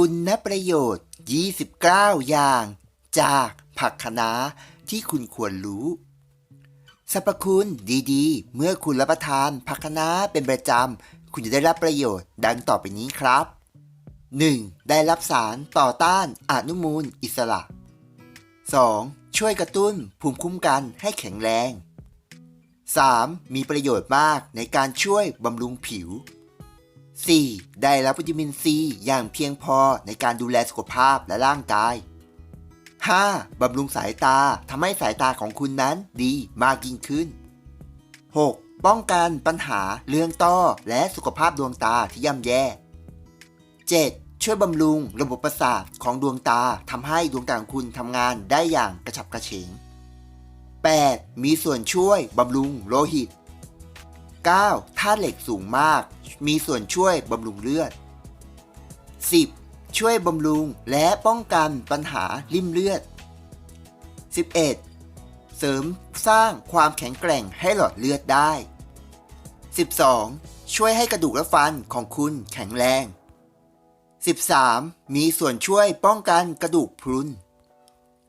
คุณประโยชน์ 29 อย่าง จากผักคะน้าที่คุณควรรู้ สรรพคุณดีๆ เมื่อคุณรับประทานผักคะน้าเป็นประจำ คุณจะได้รับประโยชน์ดังต่อไปนี้ครับ 1. ได้รับสารต่อต้านอนุมูลอิสระ 2. ช่วยกระตุ้นภูมิคุ้มกันให้แข็งแรง 3. มีประโยชน์มากในการช่วยบำรุงผิว 4. ได้รับวิตามินซีอย่างเพียงพอในการดูแลสุขภาพและร่างกาย 5. บำรุงสายตาทำให้สายตาของคุณนั้นดีมากยิ่งขึ้น 6. ป้องกันปัญหาเรื่องต้อและสุขภาพดวงตาที่ย่ำแย่ 7. ช่วยบำรุงระบบประสาทของดวงตาทำให้ดวงตาของคุณทำงานได้อย่างกระฉับกระเฉง 8. มีส่วนช่วยบำรุงโลหิต 9. ธาตุเหล็กสูงมาก มีส่วนช่วยบำรุงเลือด 10. ช่วยบำรุงและป้องกันปัญหาริ่มเลือด 11. เสริมสร้างความแข็งแกร่งให้หลอดเลือดได้ 12. ช่วยให้กระดูกและฟันของคุณแข็งแรง 13. มีส่วนช่วยป้องกันกระดูกพรุน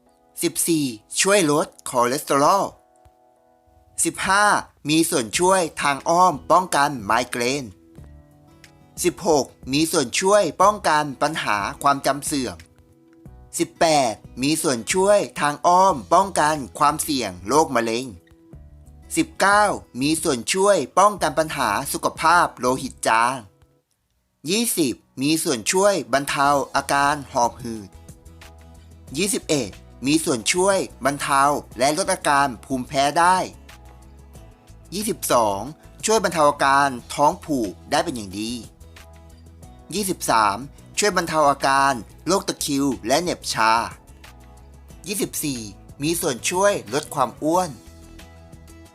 14. ช่วยลดคอเลสเตอรอล 15. มีส่วนช่วยทางอ้อมป้องกันไมเกรน 16. มีส่วนช่วยป้องกันปัญหาความจำเสื่อม 18. มีส่วนช่วยทางอ้อมป้องกันความเสี่ยงโรคมะเร็ง 19. มีส่วนช่วยป้องกันปัญหาสุขภาพโลหิตจาง 20. มีส่วนช่วยบรรเทาอาการหอบหืด 21. มีส่วนช่วยบรรเทาและลดอาการภูมิแพ้ได้ 22. ช่วยบรรเทาอาการท้องผูกได้เป็นอย่างดี 23. ช่วยบรรเทาอาการโรคตะคริวและเหน็บชา 24. มีส่วนช่วยลดความอ้วน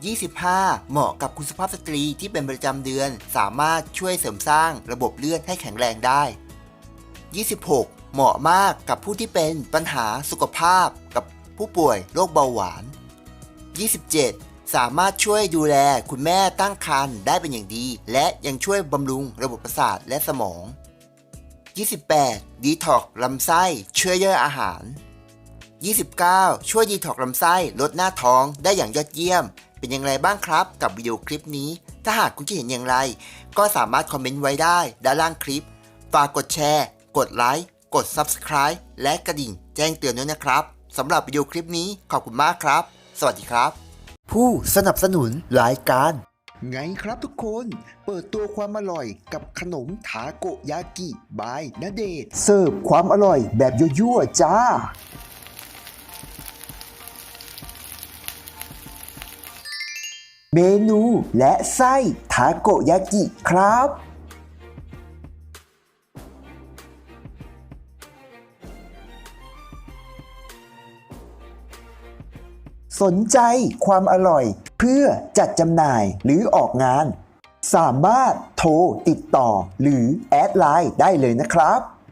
25. เหมาะกับคุณสุภาพสตรีที่เป็นประจำเดือน สามารถช่วยเสริมสร้างระบบเลือดให้แข็งแรงได้ 26. เหมาะมากกับผู้ที่เป็นปัญหาสุขภาพกับผู้ป่วยโรคเบาหวาน 27. สามารถช่วยดูแลคุณแม่ตั้งครรภ์ได้เป็นอย่างดี และยังช่วยบำรุงระบบประสาทและสมอง 28. ดีท็อกลำไส้ช่วยย่อยอาหาร 29. ช่วยดีท็อกลำไส้ลดหน้าท้องได้อย่างยอดเยี่ยม เป็นอย่างไรบ้างครับกับวิดีโอคลิปนี้ ถ้าหากคุณคิดเห็นอย่างไร ก็สามารถคอมเมนต์ไว้ได้ด้านล่างคลิป ฝากกดแชร์ กดไลค์ กด Subscribe และกระดิ่งแจ้งเตือนด้วยนะครับสำหรับวิดีโอคลิปนี้ขอบคุณมากครับ สวัสดีครับ ผู้สนับสนุนรายการ ไงครับทุกคน เปิดตัวความอร่อยกับขนมทาโกยากิบายนาเดชเสิร์ฟความอร่อยแบบยั่วๆจ้า เมนูและไส้ทาโกยากิครับ สนใจความอร่อยเพื่อจัดจำหน่ายหรือออกงาน สามารถโทรติดต่อหรือแอดไลน์ได้เลยนะครับ